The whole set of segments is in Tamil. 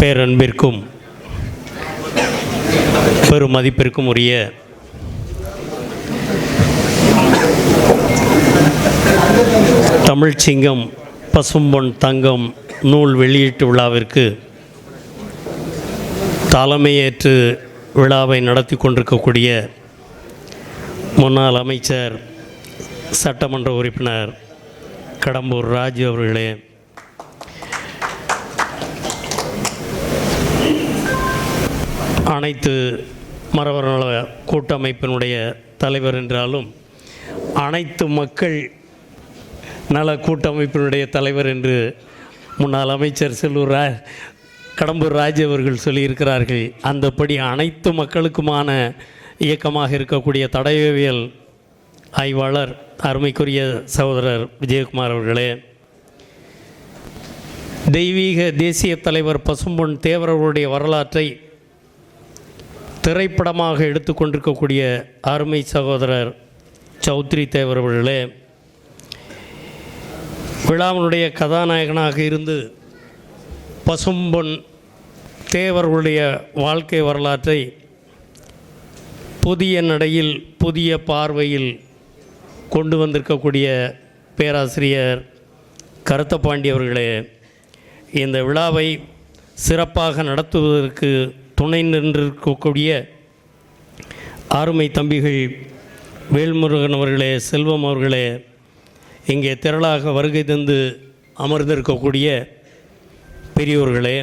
பேரன்பிற்கும் பெரும் மதிப்பிற்கும் உரிய தமிழ்ச் சிங்கம் பசும்பொன் தங்கம் நூல் வெளியீட்டு விழாவிற்கு தலைமையேற்று விழாவை நடத்தி கொண்டிருக்கக்கூடிய முன்னாள் அமைச்சர் சட்டமன்ற உறுப்பினர் கடம்பூர் ராஜு அவர்களே அனைத்து மரபர் நல கூட்டமைப்பினுடைய தலைவர் என்றாலும் அனைத்து மக்கள் நல கூட்டமைப்பினுடைய தலைவர் என்று முன்னாள் அமைச்சர் செல்லூர் ரா கடம்பூர் ராஜ் அவர்கள் சொல்லியிருக்கிறார்கள். அந்தப்படி அனைத்து மக்களுக்குமான இயக்கமாக இருக்கக்கூடிய தடயவியல் ஆய்வாளர் அருமைக்குரிய சகோதரர் விஜயகுமார் அவர்களே தெய்வீக தேசிய தலைவர் பசும்பொன் தேவரவருடைய வரலாற்றை திரைப்படமாக எடுத்துக்கொண்டிருக்கக்கூடிய அருமை சகோதரர் சௌத்ரி தேவரவர்களே விழாவினுடைய கதாநாயகனாக இருந்து பசும்பொன் தேவர்களுடைய வாழ்க்கை வரலாற்றை புதிய நடையில் புதிய பார்வையில் கொண்டு வந்திருக்கக்கூடிய பேராசிரியர் கருத்தப்பாண்டி அவர்களே இந்த விழாவை சிறப்பாக நடத்துவதற்கு துணை நின்றிருக்கக்கூடிய ஆறுமை தம்பிகள் வேல்முருகன் அவர்களே செல்வம் அவர்களே இங்கே திரளாக வருகை தந்து அமர்ந்திருக்கக்கூடிய பெரியோர்களே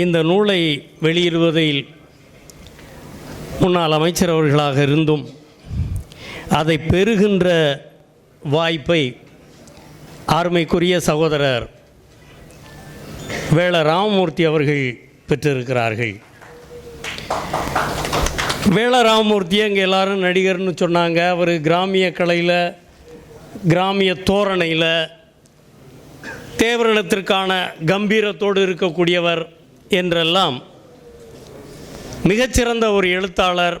இந்த நூலை வெளியிடுவதில் முன்னாள் அமைச்சர் அவர்களாக இருந்தும் அதை பெறுகின்ற வாய்ப்பை ஆர்மைக்குரிய சகோதரர் வேள ராமமூர்த்தி அவர்கள் பெற்றிருக்கிறார்கள். வேள ராமமூர்த்தி அங்கே எல்லாரும் நடிகர்னு சொன்னாங்க. அவர் கிராமிய கலையில் கிராமிய தோரணையில் தேவரிடத்திற்கான கம்பீரத்தோடு இருக்கக்கூடியவர் என்றெல்லாம் மிகச்சிறந்த ஒரு எழுத்தாளர்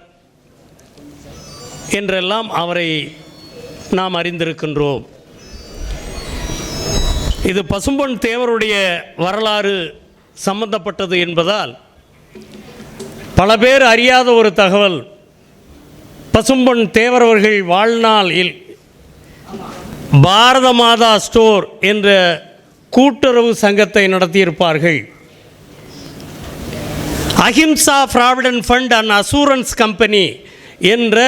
என்றெல்லாம் அவரை நாம் அறிந்திருக்கின்றோம். இது பசும்பொன் தேவருடைய வரலாறு சம்பந்தப்பட்டது என்பதால் பல பேர் அறியாத ஒரு தகவல். பசும்பொன் தேவர் அவர்கள் வாழ்நாளில் பாரத மாதா ஸ்டோர் என்ற கூட்டுறவு சங்கத்தை நடத்தியிருப்பார்கள். Ahimsa provident fund and assurance company என்ற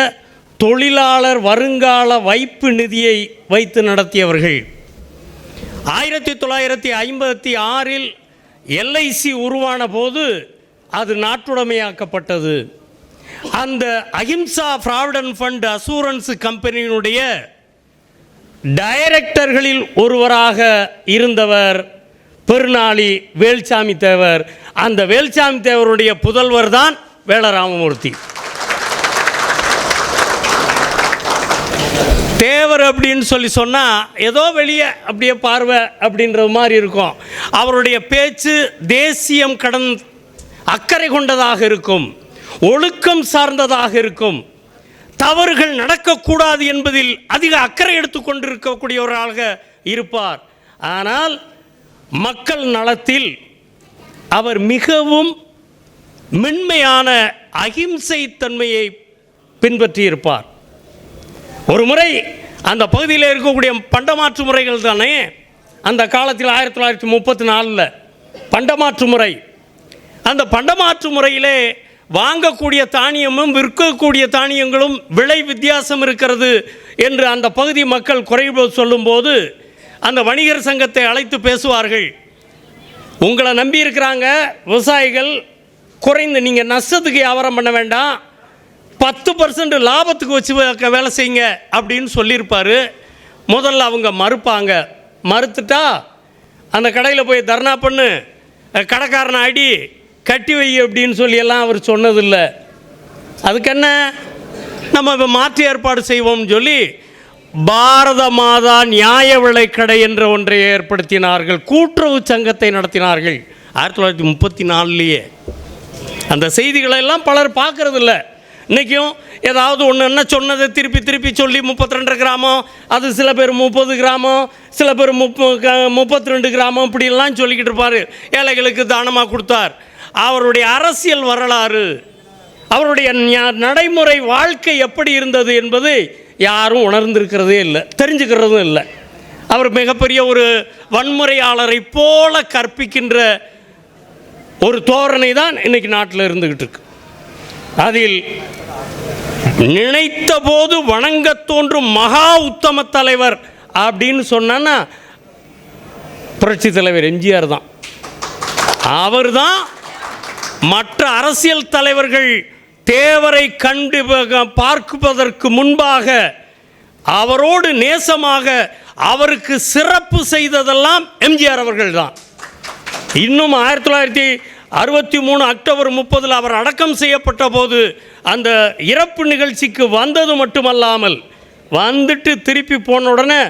தொழிலாளர் வருங்கால வைப்பு நிதியை வைத்து நடத்தியவர்கள். ஆயிரத்தி தொள்ளாயிரத்தி ஐம்பத்தி ஆறில் எல்ஐசி உருவான போது அது நாட்டுடைமையாக்கப்பட்டது. அந்த அஹிம்சா ஃப்ராவிடன் ஃபண்ட் அசூரன்ஸ் கம்பெனியினுடைய டைரக்டர்களில் ஒருவராக இருந்தவர் பெருநாளி வேல்சாமி தேவர் அந்த வேல்சாமி தேவருடைய புதல்வர் தான் வேலராமமூர்த்தி. தேவர் அப்படின்னு சொல்லி சொன்னால் ஏதோ வெளியே அப்படியே பார்வை அப்படின்றது மாதிரி இருக்கும். அவருடைய பேச்சு தேசியம் கடன் அக்கறை கொண்டதாக இருக்கும். ஒழுக்கம் சார்ந்ததாக இருக்கும். தவறுகள் நடக்கக்கூடாது என்பதில் அதிக அக்கறை எடுத்துக்கொண்டிருக்கக்கூடியவராக இருப்பார். ஆனால் மக்கள் நலத்தில் அவர் மிகவும் மென்மையான அகிம்சை தன்மையை பின்பற்றியிருப்பார். ஒரு முறை அந்த பகுதியில் இருக்கக்கூடிய பண்டமாற்று முறைகள் தானே? அந்த காலத்தில் ஆயிரத்தி தொள்ளாயிரத்தி முப்பத்தி நாலில் பண்டமாற்று முறை. அந்த பண்டமாற்று முறையிலே வாங்கக்கூடிய தானியமும் விற்கக்கூடிய தானியங்களும் விலை வித்தியாசம் இருக்கிறது என்று அந்த பகுதி மக்கள் குறைவு சொல்லும்போது அந்த வணிகர் சங்கத்தை அழைத்து பேசுவார்கள். உங்களை நம்பி இருக்கிறாங்க விவசாயிகள் குறைந்து நீங்கள் நஷ்டத்துக்கு வியாபாரம் பண்ண வேண்டாம். பத்து பர்சன்ட் லாபத்துக்கு வச்சு வேலை செய்யுங்க அப்படின்னு சொல்லியிருப்பார். முதல்ல அவங்க மறுப்பாங்க. மறுத்துட்டா அந்த கடையில் போய் தர்ணா பண்ணு கடைக்காரனை அடி கட்டி வை அப்படின்னு சொல்லி எல்லாம் அவர் சொன்னதில்லை. அதுக்கு என்ன? நம்ம இப்போ மாற்று ஏற்பாடு செய்வோம்னு சொல்லி பாரத மாதா நியாய விலைக்கடை என்ற ஒன்றை ஏற்படுத்தினார்கள். கூட்டுறவு சங்கத்தை நடத்தினார்கள். ஆயிரத்தி தொள்ளாயிரத்தி முப்பத்தி நாலுலேயே. அந்த செய்திகளை எல்லாம் பலர் பார்க்கறதில்ல. இன்றைக்கும் ஏதாவது ஒன்று என்ன சொன்னதை திருப்பி திருப்பி சொல்லி முப்பத்தி ரெண்டு கிராமம் அது சில பேர் முப்பது கிராமம் சில பேர் முப்ப முப்பத்தி ரெண்டு கிராமம் இப்படிலாம் சொல்லிக்கிட்டு இருப்பார். ஏழைகளுக்கு தானமாக கொடுத்தார். அவருடைய அரசியல் வரலாறு அவருடைய நடைமுறை வாழ்க்கை எப்படி இருந்தது என்பது யாரும் உணர்ந்திருக்கிறதே இல்லை தெரிஞ்சுக்கிறதும் இல்லை. அவர் மிகப்பெரிய ஒரு வன்முறையாளரை போல கற்பிக்கின்ற ஒரு தோரணை தான் இன்றைக்கி நாட்டில் இருந்துக்கிட்டு இருக்கு. அதில் நினைத்த போது வணங்க தோன்றும் மகா உத்தம தலைவர் அப்படின்னு சொன்னா புரட்சி தலைவர் எம்ஜிஆர் தான். அவர் தான் மற்ற அரசியல் தலைவர்கள் தேவரை கண்டு பார்க்குவதற்கு பார்ப்பதற்கு முன்பாக அவரோடு நேசமாக அவருக்கு சிறப்பு செய்ததெல்லாம் எம்ஜிஆர் அவர்கள் தான் இன்னும் ஆயிரத்தி தொள்ளாயிரத்தி அறுபத்தி மூணு அக்டோபர் முப்பதில் அவர் அடக்கம் செய்யப்பட்ட போது அந்த இறப்பு நிகழ்ச்சிக்கு வந்தது மட்டுமல்லாமல் வந்துட்டு திருப்பி போன உடனே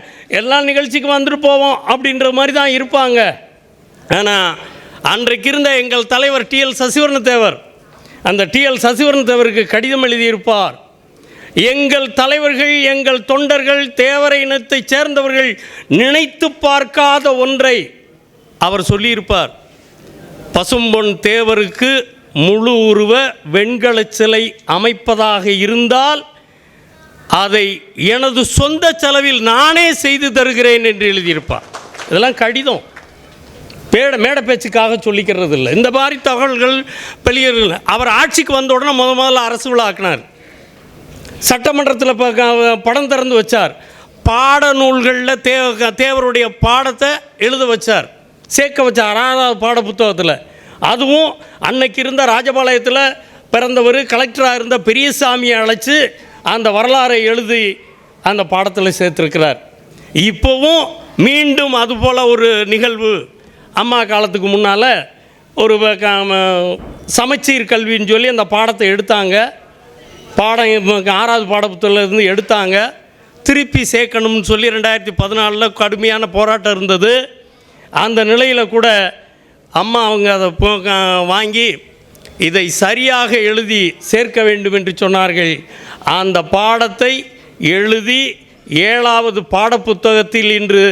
எல்லா நிகழ்ச்சிக்கும் வந்துட்டு போவோம் அப்படின்ற மாதிரி தான் இருப்பாங்க. ஆனால் அன்றைக்கு இருந்த எங்கள் தலைவர் டிஎல் சசிவர்ண தேவர் அந்த டிஎல் சசிவர்ண தேவருக்கு கடிதம் எழுதியிருப்பார். எங்கள் தலைவர்கள் எங்கள் தொண்டர்கள் தேவர இனத்தைச் சேர்ந்தவர்கள் நினைத்து பார்க்காத ஒன்றை அவர் சொல்லியிருப்பார். பசும்பொன் தேவருக்கு முழு உருவ வெண்கலச் சிலை அமைப்பதாக இருந்தால் அதை எனது சொந்த செலவில் நானே செய்து தருகிறேன் என்று எழுதியிருப்பார். இதெல்லாம் கடிதம். பேட மேடை பேச்சுக்காக சொல்லிக்கிறது இல்லை இந்த மாதிரி தகவல்கள் வெளியேறல. அவர் ஆட்சிக்கு வந்த உடனே முத முதல்ல அரசு விழா ஆக்கினார். சட்டமன்றத்தில் படம் திறந்து வச்சார். பாடநூல்களில் தேவ தேவருடைய பாடத்தை எழுத வச்சார். சேர்க்க வச்சார் ஆறாவது பாட புத்தகத்தில் அதுவும் அன்னைக்கு இருந்த ராஜபாளையத்தில் பிறந்தவர் கலெக்டராக இருந்த பெரியசாமியை அழைச்சி அந்த வரலாறை எழுதி அந்த பாடத்தில் சேர்த்துருக்கிறார். இப்போவும் மீண்டும் அதுபோல் ஒரு நிகழ்வு அம்மா காலத்துக்கு முன்னால் ஒரு க- சமச்சீர் கல்வின்னு சொல்லி அந்த பாடத்தை எடுத்தாங்க. பாடம் ஆறாவது பாடப்புத்தகத்துல எடுத்தாங்க. திருப்பி சேர்க்கணும்னு சொல்லி ரெண்டாயிரத்தி பதினாலில் கடுமையான போராட்டம் இருந்தது. அந்த நிலையில் கூட அம்மா அவங்க அதை வாங்கி இதை சரியாக எழுதி சேர்க்க வேண்டும் என்று சொன்னார்கள். அந்த பாடத்தை எழுதி ஏழாவது பாடப்புத்தகத்தில் இன்று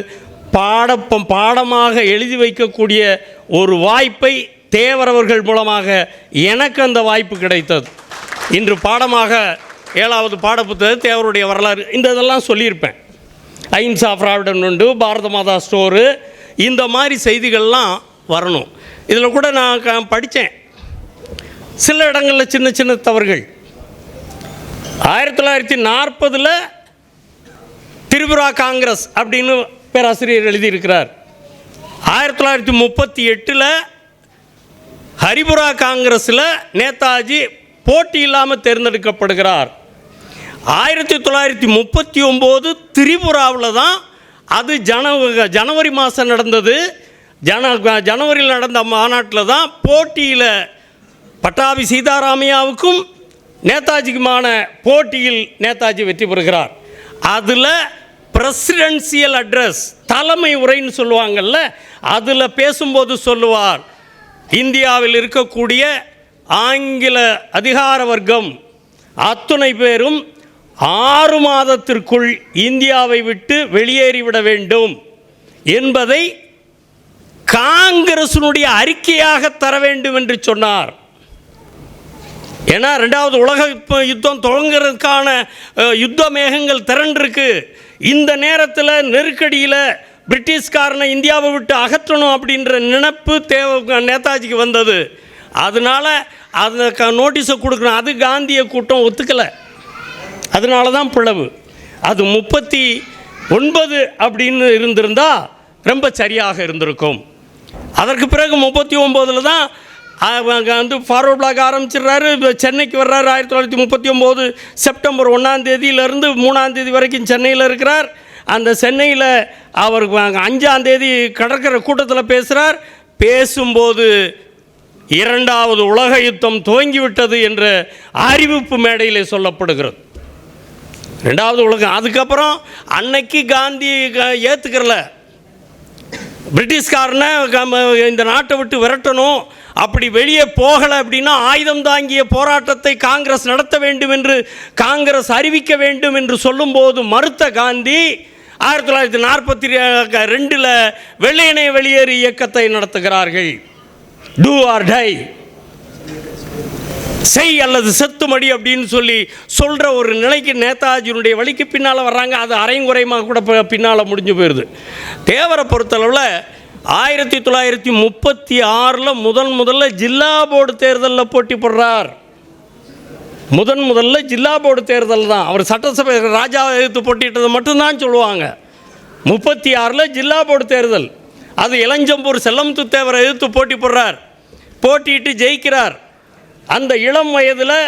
பாட பாடமாக எழுதி வைக்கக்கூடிய ஒரு வாய்ப்பை தேவரவர்கள் மூலமாக எனக்கு அந்த வாய்ப்பு கிடைத்தது. இன்று பாடமாக ஏழாவது பாடப்புத்தகம் தேவருடைய வரலாறு இந்த இதெல்லாம் சொல்லியிருப்பேன். ஐன்ஸ் ஆஃப் ராவிடன் உண்டு பாரத மாதா ஸ்டோரு இந்த மாதிரி செய்திகள்லாம் வரணும். இதில் கூட நான் படித்தேன் சில இடங்களில் சின்ன சின்ன தவறுகள். ஆயிரத்தி தொள்ளாயிரத்தி நாற்பதில் திரிபுரா காங்கிரஸ் அப்படின்னு பேராசிரியர் எழுதியிருக்கிறார். ஆயிரத்தி தொள்ளாயிரத்தி முப்பத்தி எட்டில் ஹரிபுரா காங்கிரஸில் நேதாஜி போட்டி இல்லாமல் தேர்ந்தெடுக்கப்படுகிறார். ஆயிரத்தி தொள்ளாயிரத்தி முப்பத்தி ஒம்பது திரிபுராவில் தான் அது ஜன ஜனவரி மாதம் நடந்தது. ஜன ஜனவரியில் நடந்த மாநாட்டில் தான் போட்டியில் பட்டாபி சீதாராமையாவுக்கும் நேதாஜிக்குமான போட்டியில் நேதாஜி வெற்றி பெறுகிறார். அதில் பிரசிடென்சியல் அட்ரஸ் தலைமை உரைன்னு சொல்லுவாங்கல்ல அதில் பேசும்போது சொல்லுவார் இந்தியாவில் இருக்கக்கூடிய ஆங்கில அதிகார வர்க்கம் அத்துணை பேரும் ஆறு மாதத்திற்குள் இந்தியாவை விட்டு வெளியேறிவிட வேண்டும் என்பதை காங்கிரசினுடைய அறிக்கையாக தர வேண்டும் என்று சொன்னார். ஏன்னா ரெண்டாவது உலக யுத்தம் தொடங்குறதுக்கான யுத்த மேகங்கள் திரண்டிருக்கு. இந்த நேரத்தில் நெருக்கடியில் பிரிட்டிஷ்காரனை இந்தியாவை விட்டு அகற்றணும் அப்படின்ற நினப்பு தேவை நேதாஜிக்கு வந்தது. அதனால அதை க நோட்டீஸை கொடுக்கணும். அது காந்திய கூட்டம் ஒத்துக்கலை. அதனால தான் பிளவு. அது முப்பத்தி ஒன்பது அப்படின்னு இருந்திருந்தால் ரொம்ப சரியாக இருந்திருக்கும். அதற்கு பிறகு முப்பத்தி ஒம்போதில் தான் அங்கே வந்து ஃபார்வர்ட் பிளாக் ஆரம்பிச்சிடுறாரு. சென்னைக்கு வர்றாரு ஆயிரத்தி தொள்ளாயிரத்தி முப்பத்தி ஒம்பது செப்டம்பர் ஒன்றாம் தேதியிலிருந்து மூணாம் தேதி வரைக்கும் சென்னையில் இருக்கிறார். அந்த சென்னையில் அவர் அஞ்சாம் தேதி கடற்கரை கூட்டத்தில் பேசுகிறார் பேசும்போது இரண்டாவது உலக யுத்தம் துவங்கிவிட்டது என்ற அறிவிப்பு மேடையில் சொல்லப்படுகிறது. ரெண்டாவது உலகம். அதுக்கப்புறம் அன்னைக்கு காந்தி க- பிரிட்டிஷ்காரனை இந்த நாட்டை விட்டு விரட்டணும். அப்படி வெளியே போகலை அப்படின்னா ஆயுதம் தாங்கிய போராட்டத்தை காங்கிரஸ் நடத்த வேண்டும் என்று காங்கிரஸ் அறிவிக்க வேண்டும் என்று சொல்லும்போது மறுத்த காந்தி ஆயிரத்தி தொள்ளாயிரத்தி நாற்பத்தி ரெண்டில் வெள்ளையனே வெளியேறு இயக்கத்தை நடத்துகிறார்கள். டூ ஆர் டை செய் அல்லது செத்துமடி அப்படின்னு சொல்லி சொல்கிற ஒரு நிலைக்கு நேதாஜியினுடைய வழிக்கு பின்னால் வர்றாங்க. அது அரைங்குறைமாக கூட பின்னால் முடிஞ்சு போயிடுது தேவரை பொறுத்தளவில் ஆயிரத்தி தொள்ளாயிரத்தி முப்பத்தி ஆறில் முதன் முதல்ல ஜில்லா போர்டு தேர்தலில் போட்டி போடுறார். முதன் முதல்ல ஜில்லா போர்டு தேர்தல் தான். அவர் சட்டசபை ராஜாவை எதிர்த்து போட்டிட்டது மட்டும்தான் சொல்லுவாங்க. முப்பத்தி ஆறில் ஜில்லா போர்டு தேர்தல். அது இளஞ்சம்பூர் செல்லமுத்து தேவரை எதிர்த்து போட்டி போடுறார். போட்டியிட்டு ஜெயிக்கிறார். அந்த இளம் வயதில்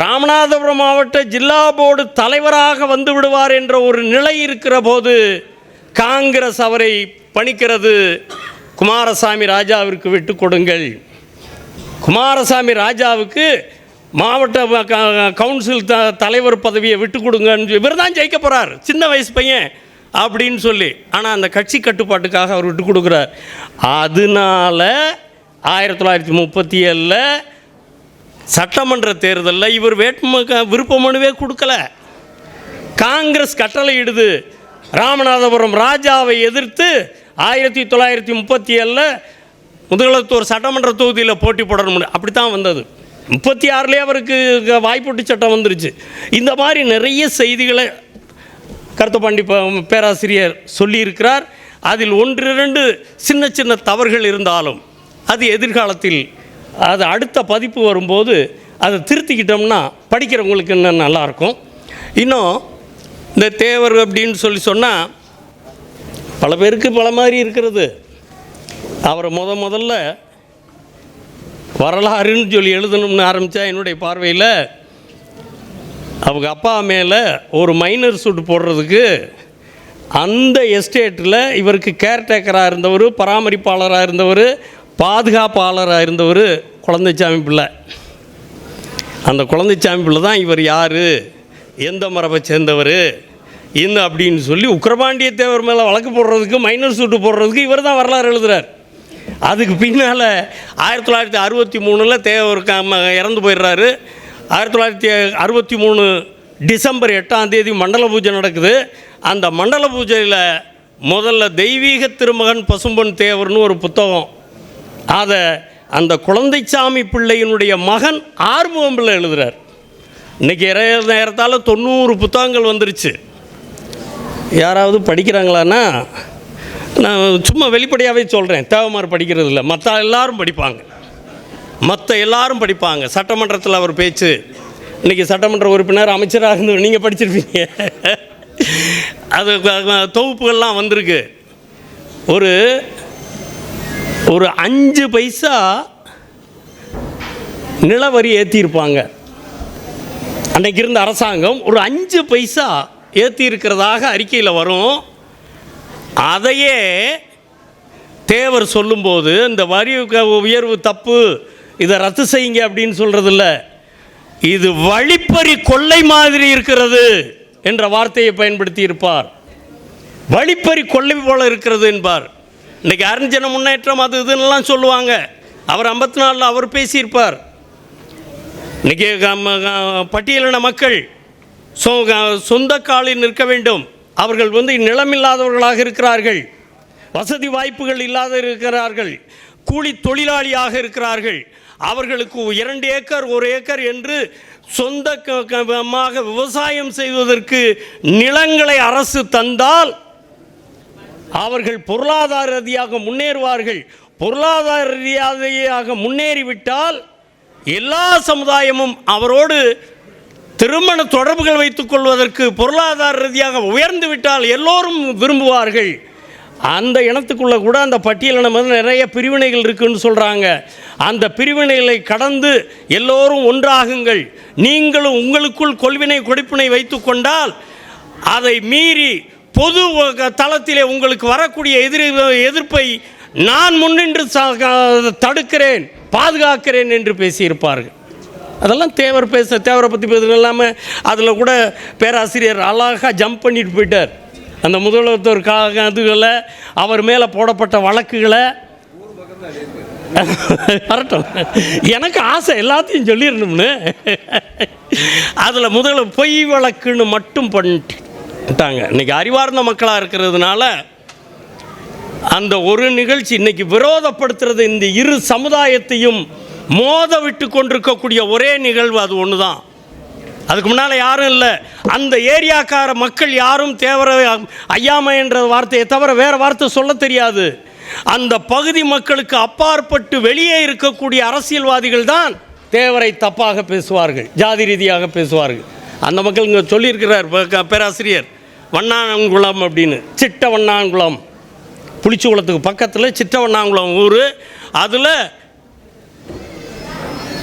ராமநாதபுரம் மாவட்ட ஜில்லா போர்டு தலைவராக வந்து விடுவார் என்ற ஒரு நிலை இருக்கிற போது காங்கிரஸ் அவரை பணிக்கிறது. குமாரசாமி ராஜாவிற்கு விட்டு கொடுங்கள். குமாரசாமி ராஜாவுக்கு மாவட்ட கவுன்சில் த தலைவர் பதவியை விட்டு கொடுங்கன்னு இவர் தான் ஜெயிக்க போகிறார் சின்ன வயசு பையன் அப்படின்னு சொல்லி. ஆனால் அந்த கட்சி கட்டுப்பாட்டுக்காக அவர் விட்டு கொடுக்குறார். அதனால ஆயிரத்தி தொள்ளாயிரத்தி முப்பத்தி ஏழில் சட்டமன்ற தேர்தலில் இவர் வேட்பு விருப்ப மனுவே கொடுக்கல. காங்கிரஸ் கட்டளையிடுது. ராமநாதபுரம் ராஜாவை எதிர்த்து ஆயிரத்தி தொள்ளாயிரத்தி முப்பத்தி ஏழில் முதலத்தூர் சட்டமன்ற தொகுதியில் போட்டி போடணும் அப்படி தான் வந்தது. முப்பத்தி ஆறுலேயே அவருக்கு வாய்ப்புட்டு வாய்ப்பூட்டு சட்டம் வந்துருச்சு. இந்த மாதிரி நிறைய செய்திகளை கருத்தப்பாண்டி பேராசிரியர் சொல்லியிருக்கிறார். அதில் ஒன்று இரண்டு சின்ன சின்ன தவறுகள் இருந்தாலும் அது எதிர்காலத்தில் அது அடுத்த பதிப்பு வரும்போது அதை திருத்திக்கிட்டோம்னா படிக்கிறவங்களுக்கு இன்னும் நல்லாயிருக்கும். இன்னும் இந்த தேவர் அப்படின்னு சொல்லி சொன்னால் பல பேருக்கு பல மாதிரி இருக்கிறது. அவரை முத முதல்ல வரலாறுன்னு சொல்லி எழுதணும்னு ஆரம்பித்தா என்னுடைய பார்வையில் அவங்க அப்பா மேலே ஒரு மைனர் சூட் போடுறதுக்கு அந்த எஸ்டேட்டில் இவருக்கு கேர்டேக்கராக இருந்தவர் பராமரிப்பாளராக இருந்தவர் பாதுகாப்பாளராக இருந்தவர் குழந்தைச்சாமி பிள்ளை. அந்த குழந்தைச்சாமி பிள்ளை தான் இவர் யார்? எந்த மரபை சேர்ந்தவர்? இந்த அப்படின்னு சொல்லி உக்கிரபாண்டிய தேவர் மேலே வழக்கு போடுறதுக்கு மைனர் சூட்டு போடுறதுக்கு இவர் தான் வரலாறு எழுதுறார். அதுக்கு பின்னால் ஆயிரத்தி தொள்ளாயிரத்தி அறுபத்தி மூணில் தேவர் இறந்து போயிடுறாரு. ஆயிரத்தி தொள்ளாயிரத்தி அறுபத்தி மூணு டிசம்பர் எட்டாம் தேதி மண்டல பூஜை நடக்குது. அந்த மண்டல பூஜையில் முதல்ல தெய்வீக திருமகன் பசும்பொன் தேவர்னு ஒரு புத்தகம் அதை அந்த குழந்தைச்சாமி பிள்ளையினுடைய மகன் ஆறுமுகம் பிள்ளை இன்றைக்கி இறைய நேரத்தால் தொண்ணூறு புத்தகங்கள் வந்துருச்சு. யாராவது படிக்கிறாங்களான்னா நான் சும்மா வெளிப்படையாகவே சொல்கிறேன் தேவமார் படிக்கிறது இல்லை மற்ற எல்லாரும் படிப்பாங்க. மற்ற எல்லாரும் படிப்பாங்க. சட்டமன்றத்தில் அவர் பேச்சு இன்றைக்கி சட்டமன்ற உறுப்பினர் அமைச்சராக இருந்து நீங்கள் படிச்சிருப்பீங்க. அது தொகுப்புகள்லாம் வந்திருக்கு. ஒரு ஒரு அஞ்சு பைசா நிலவரி ஏற்றியிருப்பாங்க அன்னைக்கு இருந்த அரசாங்கம் ஒரு அஞ்சு பைசா ஏற்றியிருக்கிறதாக அறிக்கையில் வரும். அதையே தேவர் சொல்லும்போது இந்த வரி உயர்வு தப்பு இதை ரத்து செய்யுங்க அப்படின்னு சொல்கிறதில்ல இது வழிப்பறி கொள்ளை மாதிரி இருக்கிறது என்ற வார்த்தையை பயன்படுத்தி இருப்பார் வழிப்பறி கொள்ளை போல இருக்கிறது என்பார். இன்றைக்கி அருஞ்சன முன்னேற்றம் அது இதுன்னெலாம் சொல்லுவாங்க. அவர் ஐம்பத்தி நாலில் அவர் பேசியிருப்பார். இன்றைக்கி பட்டியலின மக்கள் சொ சொந்த காலில் நிற்க வேண்டும். அவர்கள் வந்து நிலமில்லாதவர்களாக இருக்கிறார்கள். வசதி வாய்ப்புகள் இல்லாத இருக்கிறார்கள். கூலி தொழிலாளியாக இருக்கிறார்கள். அவர்களுக்கு இரண்டு ஏக்கர் ஒரு ஏக்கர் என்று சொந்த க- க- விவசாயம் செய்வதற்கு நிலங்களை அரசு தந்தால் அவர்கள் பொருளாதார ரீதியாக முன்னேறுவார்கள். பொருளாதார ரீதியாக முன்னேறிவிட்டால் எல்லா சமுதாயமும் அவரோடு திருமண தொடர்புகள் வைத்துக் கொள்வதற்கு பொருளாதார ரீதியாக உயர்ந்து விட்டால் எல்லோரும் விரும்புவார்கள். அந்த இனத்துக்குள்ளே கூட அந்த பட்டியலினம் வந்து நிறைய பிரிவினைகள் இருக்குதுன்னு சொல்கிறாங்க அந்த பிரிவினைகளை கடந்து எல்லோரும் ஒன்றாகுங்கள். நீங்களும் உங்களுக்குள் கொள்வினை கொடுப்பினை வைத்து கொண்டால் அதை மீறி பொது தளத்திலே உங்களுக்கு வரக்கூடிய எதிரி எதிர்ப்பை நான் முன்னின்று தடுக்கிறேன் பாதுகாக்கிறேன் என்று பேசியிருப்பார்கள். அதெல்லாம் தேவர் பேச தேவரை பற்றி பேசுறது இல்லாமல் அதில் கூட பேராசிரியர் அழகாக ஜம்ப் பண்ணிட்டு போயிட்டார். அந்த முதல்வர் அதுகளை அவர் மேலே போடப்பட்ட வழக்குகளை வரட்டும். எனக்கு ஆசை எல்லாத்தையும் சொல்லிடணும்னு. அதில் முதல்ல பொய் வழக்குன்னு மட்டும் பண்ணிட்டு விட்டாங்க. இன்னைக்கு அறிவார்ந்த மக்களாக இருக்கிறதுனால அந்த ஒரு நிகழ்ச்சி இன்றைக்கி விரோதப்படுத்துறது இந்த இரு சமுதாயத்தையும் மோத விட்டு கொண்டிருக்கக்கூடிய ஒரே நிகழ்வு அது ஒன்று தான் அதுக்கு முன்னால் யாரும் இல்லை. அந்த ஏரியாக்கார மக்கள் யாரும் தேவர ஐயாமை என்ற வார்த்தையை தவிர வேறு வார்த்தை சொல்ல தெரியாது. அந்த பகுதி மக்களுக்கு அப்பாற்பட்டு வெளியே இருக்கக்கூடிய அரசியல்வாதிகள் தான் தேவரை தப்பாக பேசுவார்கள் ஜாதி ரீதியாக பேசுவார்கள். அந்த மக்கள் இங்கே சொல்லியிருக்கிறார் பேராசிரியர். வண்ணாங்குளம் அப்படின்னு. சிட்ட வண்ணாங்குளம் புளிச்சகுளத்துக்கு பக்கத்தில் சிட்டவண்ணாங்குளம் ஊர். அதில்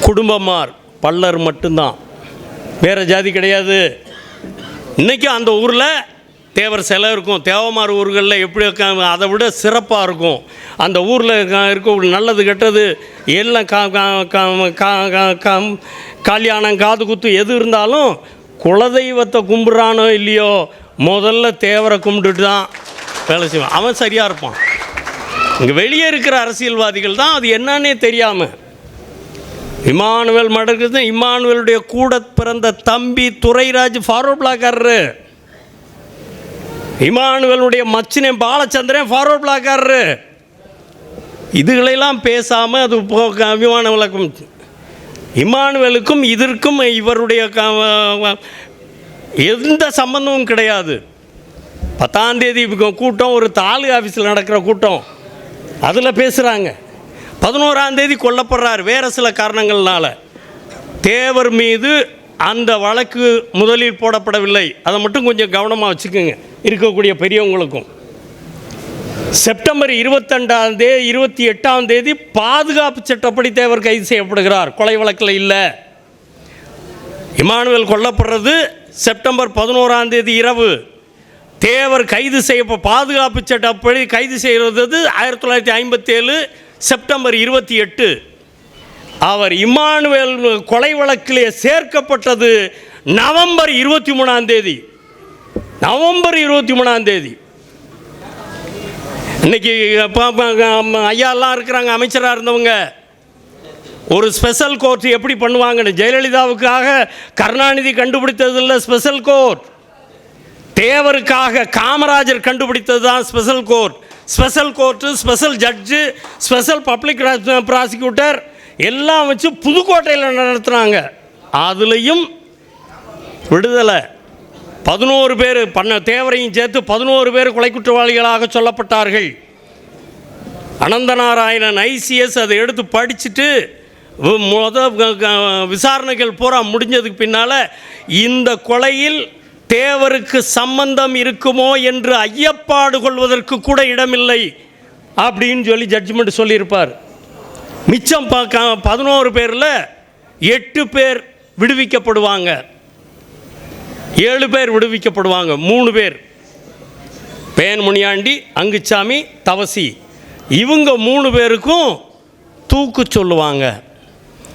குடும்பமார் பல்லர் மட்டும்தான். வேறு ஜாதி கிடையாது. இன்றைக்கும் அந்த ஊரில் தேவர் சிலை இருக்கும். தேவமார் ஊர்களில் எப்படி இருக்க- அதை விட சிறப்பாக இருக்கும். அந்த ஊரில் இருக்க நல்லது கெட்டது எல்லாம் கா கா- கா- கா- கா- கல்யாணம் காது குத்து எது இருந்தாலும் குலதெய்வத்தை கும்பிட்றானோ இல்லையோ முதல்ல தேவரை கும்பிட்டுட்டு தான் வேலை செய்வான். அவன் சரியாக இருப்பான். இங்கே வெளியே இருக்கிற அரசியல்வாதிகள் தான் அது என்னன்னே தெரியாமல் இமானுவேல் மடங்குது இமானுவேலுடைய கூட பிறந்த தம்பி துரைராஜ் ஃபார்வர்ட் பிளாக்காரரு இமானுவேலுடைய மச்சினே பாலச்சந்திரன் ஃபார்வர்ட் பிளாக்காரரு இதுகளெல்லாம் பேசாமல் அது போ- விமான விளக்கம். இமானுவேலுக்கும் இதற்கும் இவருடைய க- எந்த சம்பந்தமும் கிடையாது. பத்தாம் தேதி கூட்டம் ஒரு தாலு ஆஃபீஸில் நடக்கிற கூட்டம். அதில் பேசுகிறாங்க பதினோராம் தேதி கொல்லப்படுறார் வேறு சில காரணங்கள்னால. தேவர் மீது அந்த வழக்கு முதலில் போடப்படவில்லை. அதை மட்டும் கொஞ்சம் கவனமாக வச்சுக்கோங்க. இருக்கக்கூடிய பெரியவங்களுக்கும். செப்டம்பர் இருபத்தெண்டாம் தேதி இருபத்தி எட்டாம் தேதி பாதுகாப்பு சட்டப்படி தேவர் கைது செய்யப்படுகிறார். கொலை வழக்கில் இல்லை. இமானுவேல் கொல்லப்படுறது செப்டம்பர் பதினோராம் தேதி இரவு தேவர் கைது செய்ய பாதுகாப்பு சட்டப்படி கைது செய்கிறது ஆயிரத்தி தொள்ளாயிரத்தி ஐம்பத்தேழு செப்டம்பர் இருபத்தி எட்டு. அவர் இம்மானுவேல் கொலை வழக்கிலே சேர்க்கப்பட்டது நவம்பர் இருபத்தி மூணாம் தேதி. நவம்பர் இருபத்தி மூணாம் தேதி. இன்னைக்கு ஐயா எல்லாம் ஐயாலாம் இருக்கிறாங்க அமைச்சராக இருந்தவங்க. ஒரு ஸ்பெஷல் கோர்ட் எப்படி பண்ணுவாங்கன்னு? ஜெயலலிதாவுக்காக கருணாநிதி கண்டுபிடித்ததில்ல ஸ்பெஷல் கோர்ட் தேவருக்காக காமராஜர் கண்டுபிடித்தது தான் special court special court special judge special public prosecutor எல்லாம் வச்சு புதுக்கோட்டையில் நடத்துனாங்க அதுலேயும் விடுதலை. பதினோரு பேர் பண்ண தேவரையும் சேர்த்து பதினோரு பேர் கொலை குற்றவாளிகளாக சொல்லப்பட்டார்கள். அனந்தநாராயணன் ஐசிஎஸ் அதை எடுத்து படிச்சுட்டு முத க- விசாரணைகள் பூரா முடிஞ்சதுக்கு பின்னால் இந்த கொலையில் தேவருக்கு சம்பந்தம் இருக்குமோ என்று ஐயப்பாடு கொள்வதற்கு கூட இடமில்லை அப்படின்னு சொல்லி ஜட்ஜ்மெண்ட் சொல்லியிருப்பார். மிச்சம் ப- பதினோரு பேரில் எட்டு பேர் விடுவிக்கப்படுவாங்க. ஏழு பேர் விடுவிக்கப்படுவாங்க மூணு பேர். பேன் முனியாண்டி அங்குச்சாமி தவசி. இவங்க மூணு பேருக்கும் தூக்கு சொல்லுவாங்க.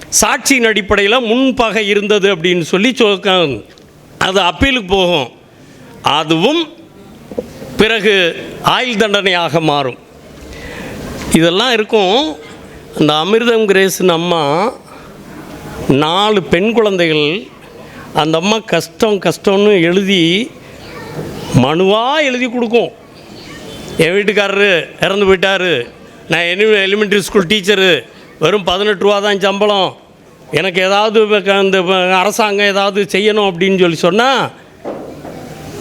சாட்சியின் அடிப்படையில் முன்பகை இருந்தது அப்படின்னு சொல்லி சொல் அது அப்பீலுக்கு போகும். அதுவும் பிறகு ஆயுள் தண்டனையாக மாறும். இதெல்லாம் இருக்கும். அந்த அமிர்தம் கிரேஸ்னு அம்மா நாலு பெண் குழந்தைகள் அந்த அம்மா கஷ்டம் கஷ்டம்னு எழுதி மனுவாக எழுதி கொடுக்கும். என் வீட்டுக்காரரு இறந்து போயிட்டாரு. நான் என்ன எலிமெண்ட்ரி ஸ்கூல் டீச்சரு வெறும் பதினெட்டு ரூபா தான் சம்பளம். எனக்கு ஏதாவது அந்த அரசாங்கம் ஏதாவது செய்யணும் அப்படின்னு சொல்லி சொன்னால்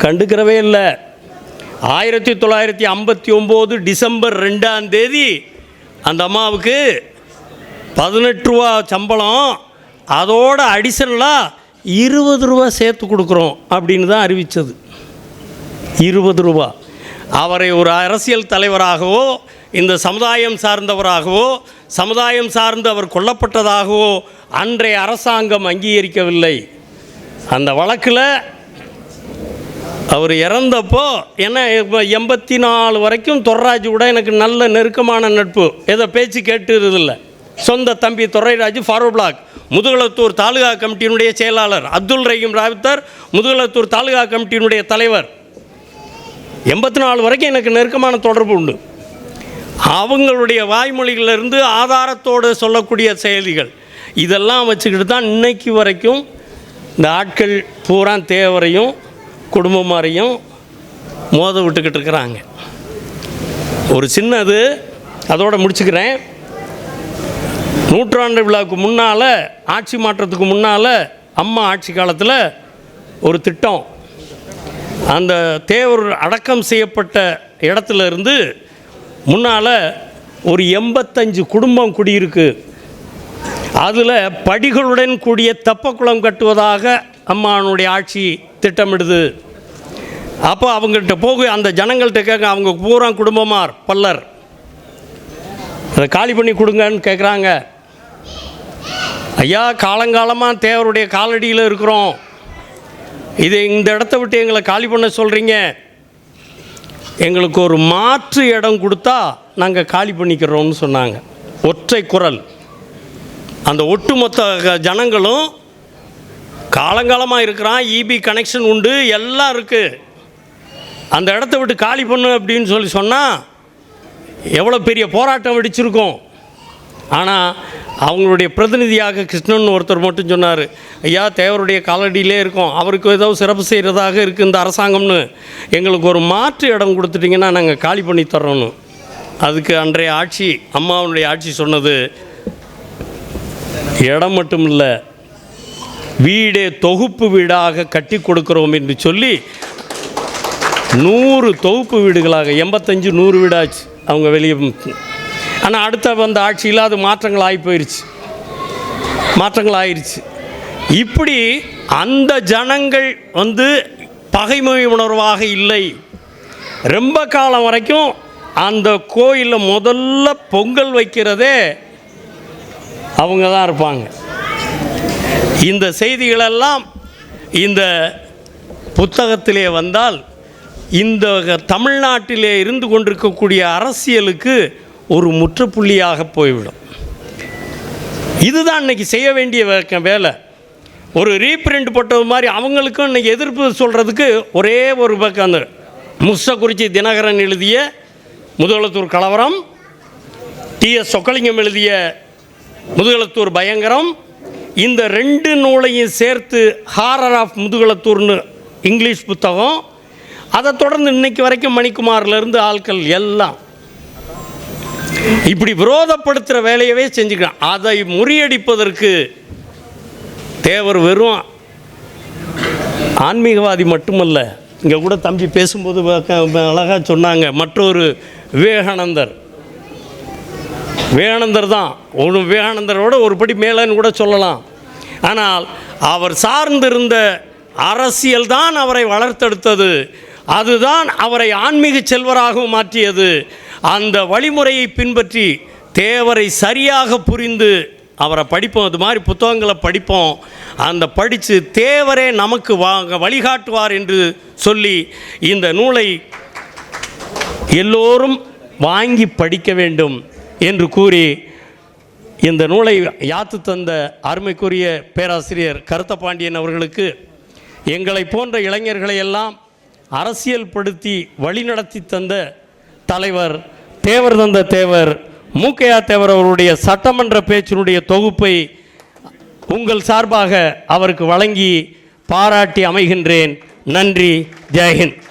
கண்டுக்கிறவே இல்லை. ஆயிரத்தி தொள்ளாயிரத்தி ஐம்பத்தி ஒம்பது டிசம்பர் ரெண்டாம் தேதி அந்த அம்மாவுக்கு பதினெட்டு ரூபா சம்பளம். அதோட அடிஷனலாக இருபது ரூபா சேர்த்து கொடுக்குறோம் அப்படின்னு தான் அறிவித்தது இருபது ரூபா. அவரை ஒரு அரசியல் தலைவராகவோ இந்த சமுதாயம் சார்ந்தவராகவோ சமுதாயம் சார்ந்து அவர் கொல்லப்பட்டதாகவோ அன்றைய அரசாங்கம் அங்கீகரிக்கவில்லை. அந்த வழக்கில் அவர் இறந்தப்போ என்ன இப்போ எண்பத்தி நாலு வரைக்கும் தொர்ராஜ் கூட எனக்கு நல்ல நெருக்கமான நட்பு. ஏதோ பேச்சு கேட்டுறதில்ல சொந்த தம்பி துரைராஜ் ஃபாரோ பிளாக் முதுகலத்தூர் தாலுகா கமிட்டியினுடைய செயலாளர் அப்துல் ரஹீம் ராவித்தர் முதுகலத்தூர் தாலுகா கமிட்டியினுடைய தலைவர். எண்பத்தி நாலு வரைக்கும் எனக்கு நெருக்கமான தொடர்பு உண்டு. அவங்களுடைய வாய்மொழிகளிலிருந்து ஆதாரத்தோடு சொல்லக்கூடிய செயலிகள். இதெல்லாம் வச்சுக்கிட்டு தான் இன்னைக்கு வரைக்கும் இந்த ஆட்கள் பூரா தேவரையும் குடும்பமாரையும் மோத விட்டுக்கிட்டு இருக்கிறாங்க. ஒரு சின்னது அதோடு முடிச்சுக்கிறேன். நூற்றாண்டு விழாவுக்கு முன்னால் ஆட்சி மாற்றத்துக்கு முன்னால் அம்மா ஆட்சி காலத்தில் ஒரு திட்டம். அந்த தேவர் அடக்கம் செய்யப்பட்ட இடத்துல இருந்து முன்னால் ஒரு எண்பத்தஞ்சு குடும்பம் குடியிருக்கு. அதில் படிகளுடன் கூடிய தப்பக்குளம் கட்டுவதாக அம்மானுடைய ஆட்சி திட்டமிடுது. அப்போ அவங்கள்ட்ட போக அந்த ஜனங்கள்கிட்ட கேட்க அவங்க பூரா குடும்பமார் பல்லர். அதை காலி பண்ணி கொடுங்கன்னு கேட்குறாங்க ஐயா காலங்காலமாக தேவருடைய காலடியில் இருக்கிறோம். இது இந்த இடத்த விட்டு எங்களை காலி பண்ண சொல்கிறீங்க எங்களுக்கு ஒரு மாற்று இடம் கொடுத்தா நாங்கள் காலி பண்ணிக்கிறோம்னு சொன்னாங்க. ஒற்றை குரல். அந்த ஒட்டுமொத்த க- ஜனங்களும் காலங்காலமாக இருக்கிறான் இபி கனெக்ஷன் உண்டு எல்லாம் இருக்குது அந்த இடத்த விட்டு காலி பண்ணு அப்படின்னு சொல்லி சொன்னால் எவ்வளோ பெரிய போராட்டம் வெடிச்சிருக்கும். ஆனால் அவங்களுடைய பிரதிநிதியாக கிருஷ்ணன் ஒருத்தர் மட்டும் சொன்னார் ஐயா தேவருடைய காலடியிலே இருக்கும் அவருக்கு ஏதோ சிறப்பு செய்கிறதாக இருக்குது இந்த அரசாங்கம்னு. எங்களுக்கு ஒரு மாற்று இடம் கொடுத்துட்டிங்கன்னா நாங்கள் காலி பண்ணி தர்றோன்னு அதுக்கு அன்றைய ஆட்சி அம்மாவுடைய ஆட்சி சொன்னது இடம் மட்டும் இல்லை வீடே தொகுப்பு வீடாக கட்டி கொடுக்குறோம் என்று சொல்லி நூறு தொகுப்பு வீடுகளாக எண்பத்தஞ்சு நூறு வீடாச்சு அவங்க வெளியே ஆனால் அடுத்த வந்த ஆட்சியில் அது மாற்றங்கள் ஆகி போயிடுச்சு மாற்றங்கள் ஆயிடுச்சு இப்படி அந்த ஜனங்கள் வந்து பகைமை உணர்வாக இல்லை. ரொம்ப காலம் வரைக்கும் அந்த கோயிலில் முதல்ல பொங்கல் வைக்கிறதே அவங்க தான் இருப்பாங்க. இந்த செய்திகளெல்லாம் இந்த புத்தகத்திலே வந்தால் இந்த தமிழ்நாட்டிலே இருந்து கொண்டிருக்கக்கூடிய அரசியலுக்கு ஒரு முற்றுப்புள்ளியாக போய்விடும். இதுதான் இன்றைக்கி செய்ய வேண்டிய வேலை. ஒரு ரீப்ரிண்ட் போட்டது மாதிரி அவங்களுக்கும் இன்றைக்கி எதிர்ப்பு சொல்கிறதுக்கு ஒரே ஒரு பக்கம் அந்த முஸ்தகுறிச்சி தினகரன் எழுதிய முதலத்தூர் கலவரம் டிஎஸ் சொக்கலிங்கம் எழுதிய முதுகலத்தூர் பயங்கரம் இந்த ரெண்டு நூலையும் சேர்த்து ஹாரர் ஆஃப் முதுகலத்தூர்னு இங்கிலீஷ் புத்தகம் அதை தொடர்ந்து இன்னைக்கு வரைக்கும் மணிக்குமாரிலேருந்து ஆட்கள் எல்லாம் இப்படி விரோதப்படுத்துகிற வேலையவே செஞ்சுக்கலாம் அதை முறியடிப்பதற்கு தேவர் வெறும் ஆன்மீகவாதி மட்டுமல்ல இங்கே கூட தம்பி பேசும்போது அழகாக சொன்னாங்க மற்றொரு விவேகானந்தர். விவேகானந்தர் தான். ஒரு விவேகானந்தரோட ஒரு படி மேலேன்னு கூட சொல்லலாம். ஆனால் அவர் சார்ந்திருந்த அரசியல் தான் அவரை வளர்த்தெடுத்தது. அதுதான் அவரை ஆன்மீக செல்வராகவும் மாற்றியது. அந்த வழிமுறையை பின்பற்றி தேவரை சரியாக புரிந்து அவரை படிப்போம். அது மாதிரி புத்தகங்களை படிப்போம். அந்த படித்து தேவரே நமக்கு வாங்க வழிகாட்டுவார் என்று சொல்லி இந்த நூலை எல்லோரும் வாங்கி படிக்க வேண்டும் என்று கூறி இந்த நூலை யாத்து தந்த அருமைக்குரிய பேராசிரியர் கருத்த பாண்டியன் அவர்களுக்கு எங்களை போன்ற இளைஞர்களை எல்லாம் அரசியல் படுத்தி வழிநடத்தி தந்த தலைவர் தேவர் தந்த தேவர் மூக்கையா தேவர் அவருடைய சட்டமன்ற பேச்சினுடைய தொகுப்பை உங்கள் சார்பாக அவருக்கு வழங்கி பாராட்டி அமைகின்றேன் நன்றி ஜெயஹிந்த்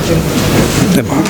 Thank you. でもある。